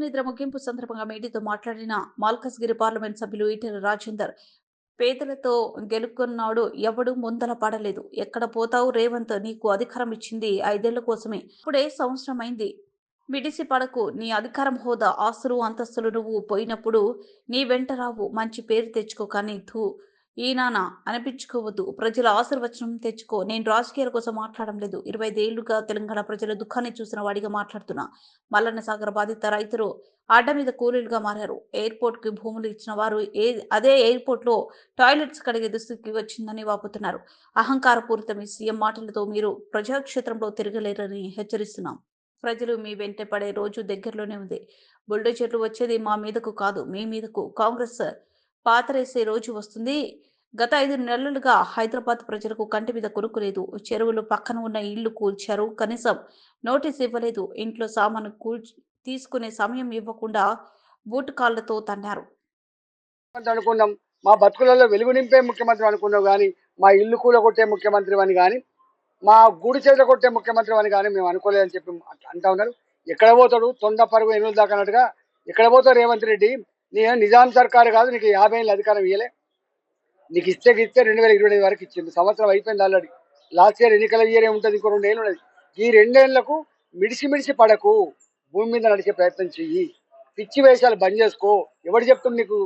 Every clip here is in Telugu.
నిద్ర ముగింపు సందర్భంగా మీడియాతో మాట్లాడిన మాల్కస్గిరి పార్లమెంట్ సభ్యులు ఈటెల రాజేందర్ పేదలతో గెలుక్కున్నాడు ఎవడు ముందల పడలేదు. ఎక్కడ పోతావు రేవంత్? నీకు అధికారం ఇచ్చింది ఐదేళ్ళ కోసమే. ఇప్పుడే సంవత్సరం అయింది మిడిసి పడకు. నీ అధికారం హోదా. ఆస్తులు అంతస్తులు నువ్వు పోయినప్పుడు నీ వెంట రావు. మంచి పేరు తెచ్చుకో కానీ ధూ ఈనానా అనిపించుకోవద్దు. ప్రజల ఆశీర్వచనం తెచ్చుకో. నేను రాజకీయాల కోసం మాట్లాడడం లేదు. ఇరవై ఐదేళ్ళుగా తెలంగాణ ప్రజల దుఃఖాన్ని చూసిన వాడిగా మాట్లాడుతున్నా. మల్లన్న సాగర్ బాధిత రైతులు అడ్డ మీద కూలీలుగా మారారు. ఎయిర్పోర్ట్కి భూములు ఇచ్చిన వారు ఏ అదే ఎయిర్పోర్ట్లో టాయిలెట్స్ కడిగే దుస్థితికి వచ్చిందని వాపుతున్నారు. అహంకారపూరితం ఈ సీఎం మాటలతో మీరు ప్రజాక్షేత్రంలో తిరగలేరని హెచ్చరిస్తున్నాం. ప్రజలు మీ వెంట పడే రోజు దగ్గరలోనే ఉంది. బుల్డోజర్లు వచ్చేది మా మీదకు కాదు మీ మీదకు. కాంగ్రెస్ పాతరేసే రోజు వస్తుంది. గత ఐదు నెలలుగా హైదరాబాద్ ప్రజలకు కంటి మీద కొనుక్కు లేదు. చెరువులు పక్కన ఉన్న ఇళ్ళు కూల్చారు. కనీసం నోటీస్ ఇవ్వలేదు. ఇంట్లో సామాను కూల్ తీసుకునే సమయం ఇవ్వకుండా బూట్ కాళ్ళతో తన్నారు. అనుకున్నాం. మా బతుకులలో వెలుగు నింపే ముఖ్యమంత్రి అనుకున్నాం కానీ మా ఇల్లు కూల కొట్టే ముఖ్యమంత్రి అని కానీ మా గుడి చేత కొట్టే ముఖ్యమంత్రి అని కానీ మేము అనుకోలేదని చెప్పి అంటా ఉన్నారు. ఎక్కడ పోతాడు? తొండ పరుగు ఎనుగులు దాకా అన్నట్టుగా ఎక్కడ పోతాడు రేవంత్ రెడ్డి? నీ నిజాం సర్కారు కాదు నీకు యాభై ఏళ్ళు అధికారం ఇవ్వలే నీకు ఇస్తే ఇస్తే రెండు వేల ఇరవై ఐదు వరకు ఇచ్చింది. సంవత్సరం అయిపోయింది ఆల్రెడీ లాస్ట్ ఇయర్ ఎన్నికల ఇయర్ ఏముంటుంది? ఇంకో రెండు ఏళ్ళు ఉన్నది ఈ రెండేళ్ళకు మిడిసి మిడిసి పడకు. భూమి మీద నడిచే ప్రయత్నం చెయ్యి. పిచ్చి వేషాలు బంద్ చేసుకో. ఎవడు చెప్తుంది నీకు?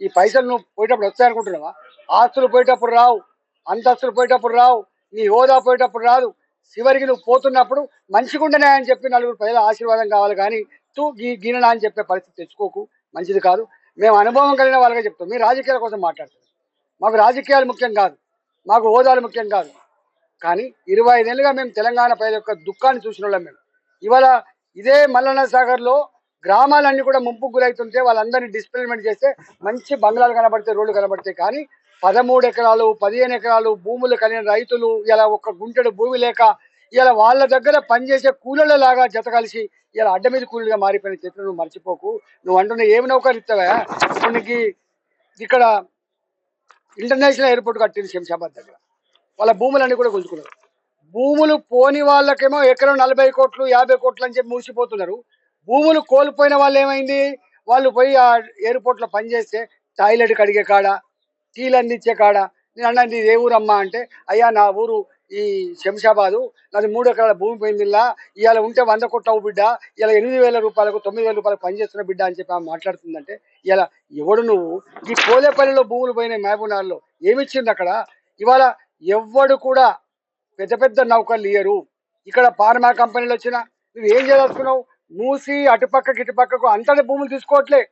ఈ పైసలు నువ్వు పోయేటప్పుడు వస్తాయనుకుంటున్నావా? ఆస్తులు పోయేటప్పుడు రావు. అంతస్తులు పోయేటప్పుడు రావు. నీ హోదా పోయేటప్పుడు రాదు. చివరికి నువ్వు పోతున్నప్పుడు మంచిగుండనే అని చెప్పి నలుగురు ప్రజల ఆశీర్వాదం కావాలి కానీ తూ గీ గీననా అని చెప్పే పరిస్థితి తెచ్చుకోకు. మంచిది కాదు. మేము అనుభవం కలిగిన వాళ్ళగా చెప్తాం. మీ రాజకీయాల కోసం మాట్లాడుతున్నాం మాకు రాజకీయాలు ముఖ్యం కాదు. మాకు హోదాలు ముఖ్యం కాదు. కానీ ఇరవై ఐదేళ్ళుగా మేము తెలంగాణ ప్రజల యొక్క దుఃఖాన్ని చూసిన వాళ్ళం మేము. ఇవాళ ఇదే మల్లన్న సాగర్లో గ్రామాలన్నీ కూడా ముంపు గురవుతుంటే వాళ్ళందరినీ డిస్ప్లేమెంట్ చేస్తే మంచి బంగ్లాలు కనబడతాయి రోడ్లు కనబడతాయి కానీ పదమూడు ఎకరాలు పదిహేను ఎకరాలు భూములు కలిగిన రైతులు ఇలా ఒక గుంటెడు భూమి లేక ఇలా వాళ్ళ దగ్గర పనిచేసే కూలీల లాగా జత కలిసి ఇలా అడ్డ మీద కూలీలుగా మారిపోయిన చెట్లు నువ్వు మర్చిపోకు. నువ్వు అంటున్న ఏమి నౌకరిస్తావా ఇప్పుడు నీకు ఇక్కడ ఇంటర్నేషనల్ ఎయిర్పోర్ట్ కట్టింది శంషాబాద్ దగ్గర. వాళ్ళ భూములన్నీ కూడా గుంజుకున్నారు. భూములు పోని వాళ్ళకేమో ఎకరం నలభై కోట్లు యాభై కోట్లు అని చెప్పి మూసిపోతున్నారు. భూములు కోల్పోయిన వాళ్ళు ఏమైంది? వాళ్ళు పోయి ఆ ఎయిర్పోర్ట్లో పనిచేస్తే టాయిలెట్ కడిగే కాడ టీలు అందించే కాడ నేను అన్నా నీది ఏ ఊరమ్మా? అంటే అయ్యా నా ఊరు ఈ శంషాబాదు నాది మూడు ఎకరాల భూమి పోయిందిలా ఇవాళ ఉంటే వంద కోట్ల బిడ్డ ఇలా ఎనిమిది వేల రూపాయలకు తొమ్మిది వేల రూపాయలకు పనిచేస్తున్న బిడ్డ అని చెప్పి ఆమె మాట్లాడుతుందంటే ఇలా ఎవడు నువ్వు? ఈ పోలేపల్లిలో భూములు పోయిన మహబూబ్నగర్లో. ఏమిచ్చింది అక్కడ? ఇవాళ ఎవ్వడు కూడా పెద్ద పెద్ద నౌకర్లు ఇయ్యరు. ఇక్కడ ఫార్మా కంపెనీలు వచ్చిన నువ్వు ఏం చేయదలుచుకున్నావు? మూసి అటుపక్కకి ఇటుపక్కకు అంతటి భూములు తీసుకోవట్లే.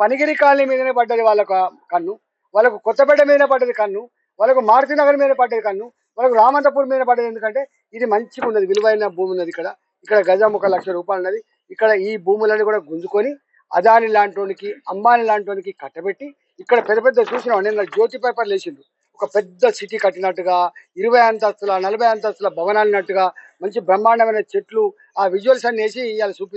పనిగిరి కాలనీ మీదనే పడ్డది వాళ్ళకు కన్ను. వాళ్ళకు కొత్తపేట మీదనే పడ్డది కన్ను. వాళ్ళకు మారుతి నగర్ మీద పడ్డది కన్ను. వాళ్ళకు రామంతపూర్ మీద పడేది ఎందుకంటే ఇది మంచిగా ఉన్నది విలువైన భూమి ఉన్నది ఇక్కడ. ఇక్కడ గజం ఒక లక్ష రూపాయలు ఉన్నది. ఇక్కడ ఈ భూములను కూడా గుంజుకొని అదాని లాంటి అంబానీ లాంటి కట్టబెట్టి ఇక్కడ పెద్ద పెద్ద చూసిన నేను జ్యోతి పేపర్లు వేసిండు ఒక పెద్ద సిటీ కట్టినట్టుగా ఇరవై అంతస్తుల నలభై అంతస్తుల భవనాలున్నట్టుగా మంచి బ్రహ్మాండమైన చెట్లు ఆ విజువల్స్ అన్ని వేసి ఇవాళ చూపిస్తున్నారు